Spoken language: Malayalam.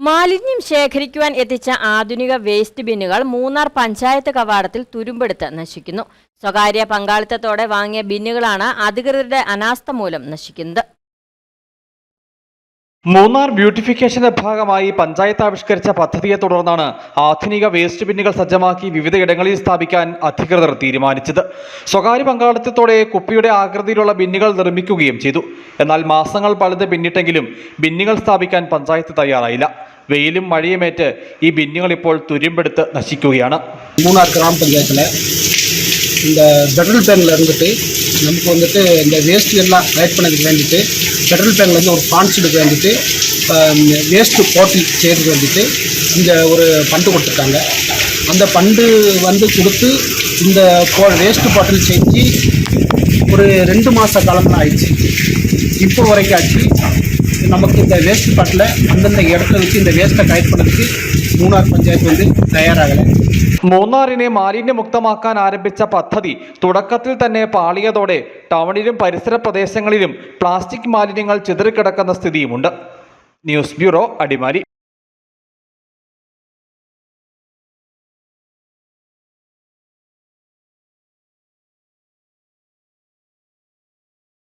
മാലിന്യം ശേഖരിക്കുവാൻ എത്തിച്ച ആധുനിക വേസ്റ്റ് ബിന്നുകൾ മൂന്നാർ പഞ്ചായത്ത് കവാടത്തിൽ തുരുമ്പെടുത്ത് നശിക്കുന്നു. സ്വകാര്യ പങ്കാളിത്തത്തോടെ വാങ്ങിയ ബിന്നുകളാണ് അധികൃതരുടെ അനാസ്ഥ മൂലം നശിക്കുന്നത്. മൂന്നാർ ബ്യൂട്ടിഫിക്കേഷന്റെ ഭാഗമായി പഞ്ചായത്ത് ആവിഷ്കരിച്ച പദ്ധതിയെ തുടർന്നാണ് ആധുനിക വേസ്റ്റ് ബിന്നുകൾ സജ്ജമാക്കി വിവിധയിടങ്ങളിൽ സ്ഥാപിക്കാൻ അധികൃതർ തീരുമാനിച്ചത്. സ്വകാര്യ പങ്കാളിത്തത്തോടെ കുപ്പിയുടെ ആകൃതിയിലുള്ള ബിന്നുകൾ നിർമ്മിക്കുകയും ചെയ്തു. എന്നാൽ മാസങ്ങൾ പലത് പിന്നിട്ടെങ്കിലും ബിന്നുകൾ സ്ഥാപിക്കാൻ പഞ്ചായത്ത് തയ്യാറായില്ല. വെയിലും മഴയുമേറ്റ് ഈ ബിന്നുകൾ ഇപ്പോൾ തുരുമ്പെടുത്ത് നശിക്കുകയാണ്. മൂന്നാർ ഗ്രാമപഞ്ചായത്തിലെ இந்த பெட்ரோல் பேனில் இருந்துட்டு நமக்கு வந்துட்டு இந்த வேஸ்ட் எல்லாம் கலெக்ட் பண்ணதுக்கு வேண்டிட்டு பெட்ரோல் பேன்லேருந்து ஒரு ஸ்பான்சருக்கு வேண்டிட்டு வேஸ்ட்டு போட்டி செய்கிறதுக்கு வேண்டிட்டு இந்த ஒரு பண்டு கொடுத்துருக்காங்க. அந்த பண்டு வந்து கொடுத்து இந்த போ வேஸ்ட்டு பாட்டில் செஞ்சு ஒரு ரெண்டு மாத காலம் ஆயிடுச்சு. இப்போ வரைக்கும் ஆச்சு. நமக்கு இந்த வேஸ்ட் பாட்டில் அந்தந்த இடத்துல வச்சு இந்த வேஸ்ட்டை கலெக்ட் பண்ணதுக்கு மூணார் பஞ்சாயத்து வந்து தயாராகலை മൂന്നാറിനെ മാലിന്യമുക്തമാക്കാൻ ആരംഭിച്ച പദ്ധതി തുടക്കത്തിൽ തന്നെ പാളിയതോടെ ടൗണിലും പരിസര പ്രദേശങ്ങളിലും പ്ലാസ്റ്റിക് മാലിന്യങ്ങൾ ചിതറിക്കിടക്കുന്ന സ്ഥിതിയുമുണ്ട് ന്യൂസ് ബ്യൂറോ അടിമാലി